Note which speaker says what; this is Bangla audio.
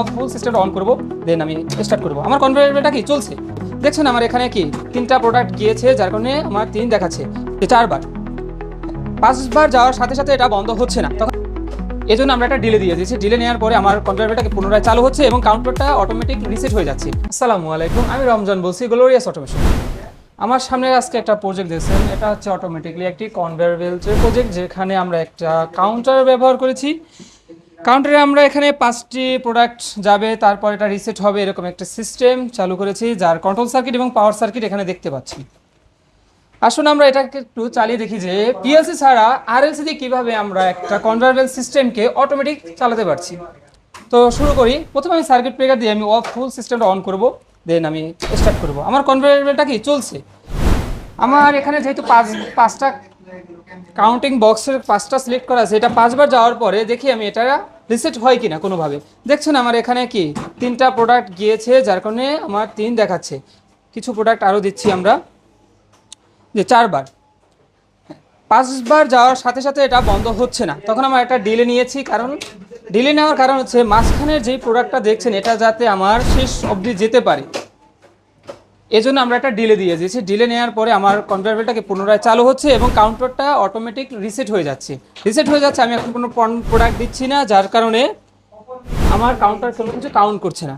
Speaker 1: অফ ফুল সিস্টেমটা অন করব দেন আমি স্টার্ট করব। আমার কনভার্টারটা কি? চলছে। দেখছেন আমার এখানে কি? তিনটা প্রোডাক্ট গিয়েছে, যার কারণে আমার তিন দেখাচ্ছে। চারবার। পাঁচবার যাওয়ার সাথে সাথে এটা বন্ধ হচ্ছে না। তখন এই জন্য আমরা একটা ডিলে দিয়ে দিয়েছি। ডিলে নেওয়ার পরে আমার কনভার্টারটাকে পুনরায় চালু হচ্ছে এবং কাউন্টারটা অটোমেটিক রিসেট হয়ে যাচ্ছে। আসসালামু আলাইকুম, আমি রমজান বলছি গ্লোরিয়াস অটোমেশন আমার সামনে আজকে একটা প্রজেক্ট দিয়েছেন এটা হচ্ছে অটোমেটিকলি একটি কনভেয়ার বেল্টের প্রজেক্ট যেখানে আমরা একটা কাউন্টার ব্যবহার করেছি। কাউন্টারে আমরা এখানে পাঁচটি প্রোডাক্ট যাবে, তারপর এটা রিসেট হবে এরকম একটা সিস্টেম চালু করেছি, যার কন্ট্রোল সার্কিট এবং পাওয়ার সার্কিট এখানে দেখতে পাচ্ছি। আসুন আমরা এটাকে একটু চালিয়ে দেখি যে পিএলসি ছাড়া আরএলসি দিয়ে কীভাবে আমরা একটা কনভার্টেবল সিস্টেমকে অটোমেটিক চালাতে পারছি। তো শুরু করি। প্রথমে আমি সার্কিট ব্রেকার দিয়ে আমি অফ ফুল সিস্টেমটা অন করব দেন আমি স্টার্ট করব। আমার কনভার্টেবলটা কি? চলছে। আমার এখানে যেহেতু পাঁচ, পাঁচটা কাউন্টিং বক্সের পাঁচটা সিলেক্ট করা আছে। এটা পাঁচবার যাওয়ার পরে দেখি আমি এটা রিসেট হয় কিনা কোনোভাবে। দেখছেন আমার এখানে কি? তিনটা প্রোডাক্ট গিয়েছে, যার কারণে আমার তিন দেখাচ্ছে। কিছু প্রোডাক্ট আরও দিচ্ছি আমরা। যে চারবার। পাঁচবার যাওয়ার সাথে সাথে এটা বন্ধ হচ্ছে না। তখন আমার একটা ডিলে নিয়েছি, কারণ ডিলে নেওয়ার কারণ হচ্ছে মাঝখানের যেই প্রোডাক্টটা দেখছেন, এটা যাতে আমার শেষ অবধি যেতে পারে। এজন্য আমরা একটা ডিলে দিয়ে দিয়েছি ডিলে নেওয়ার পরে আমার কনভার্টারটাকে পুনরায় চালু হচ্ছে এবং কাউন্টারটা অটোমেটিক রিসেট হয়ে যাচ্ছে। রিসেট হয়ে যাচ্ছে, আমি এখন কোনো প্রোডাক্ট দিচ্ছি না, যার কারণে আমার কাউন্টার কোনো কিছু কাউন্ট করছে না।